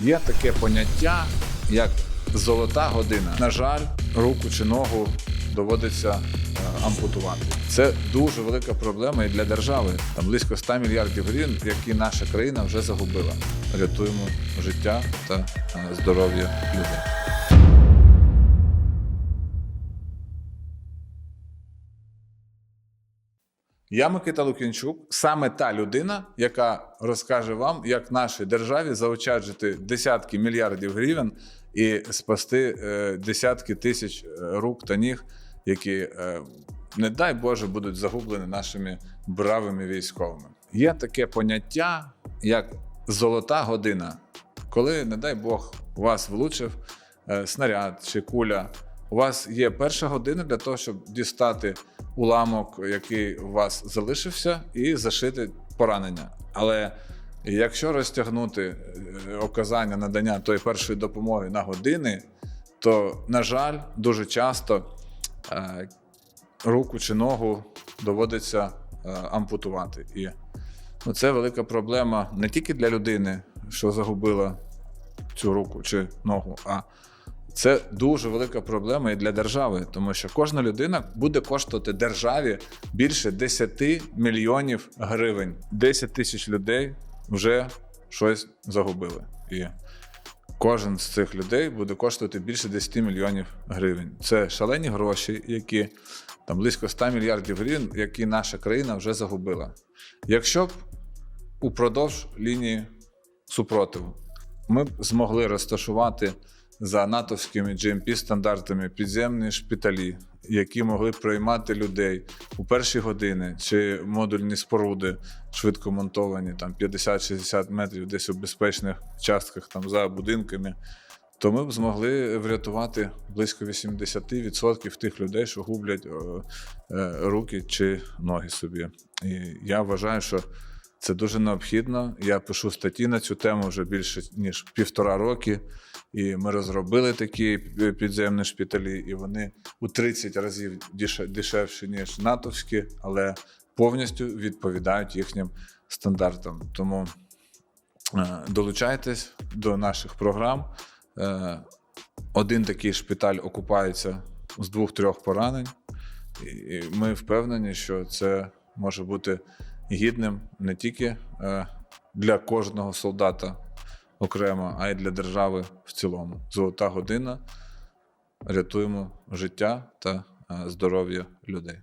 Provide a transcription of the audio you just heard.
Є таке поняття, як золота година. На жаль, руку чи ногу доводиться е, ампутувати. Це дуже велика проблема і для держави. Там близько 100 мільярдів гривень, які наша країна вже загубила. Рятуємо життя та е, здоров'я людей. Я Микита Лукінчук, саме та людина, яка розкаже вам, як нашій державі заощаджити десятки мільярдів гривень і спасти е, десятки тисяч е, рук та ніг, які, е, не дай Боже, будуть загублені нашими бравими військовими. Є таке поняття, як золота година, коли, не дай Бог, вас влучив снаряд чи куля. У вас є перша година для того, щоб дістати уламок, який у вас залишився, і зашити поранення. Але якщо розтягнути е, оказання надання тої першої допомоги на години, то, на жаль, дуже часто е, руку чи ногу доводиться е, ампутувати. І ну, це велика проблема не тільки для людини, що загубила цю руку чи ногу, а це дуже велика проблема і для держави, тому що кожна людина буде коштувати державі більше 10 мільйонів гривень. 10 тисяч людей вже щось загубили. І кожен з цих людей буде коштувати більше 10 мільйонів гривень. Це шалені гроші, які там близько 100 мільярдів гривень, які наша країна вже загубила. Якщо б упродовж лінії супротиву ми б змогли розташувати за натовськими GMP-стандартами підземні шпиталі, які могли приймати людей у перші години, чи модульні споруди швидко монтовані, там 50-60 метрів, десь у безпечних частках там за будинками. То ми б змогли врятувати близько 80% тих людей, що гублять е, руки чи ноги собі. І я вважаю, що це дуже необхідно. Я пишу статті на цю тему вже більше ніж півтора роки. І ми розробили такі підземні шпиталі, і вони у 30 разів деше- дешевші, ніж натовські, але повністю відповідають їхнім стандартам. Тому е, долучайтесь до наших програм. Е, Один такий шпиталь окупається з двох-трьох поранень, і ми впевнені, що це може бути гідним не тільки е, для кожного солдата окремо, а й для держави в цілому. Золота година. Рятуємо життя та е, здоров'я людей.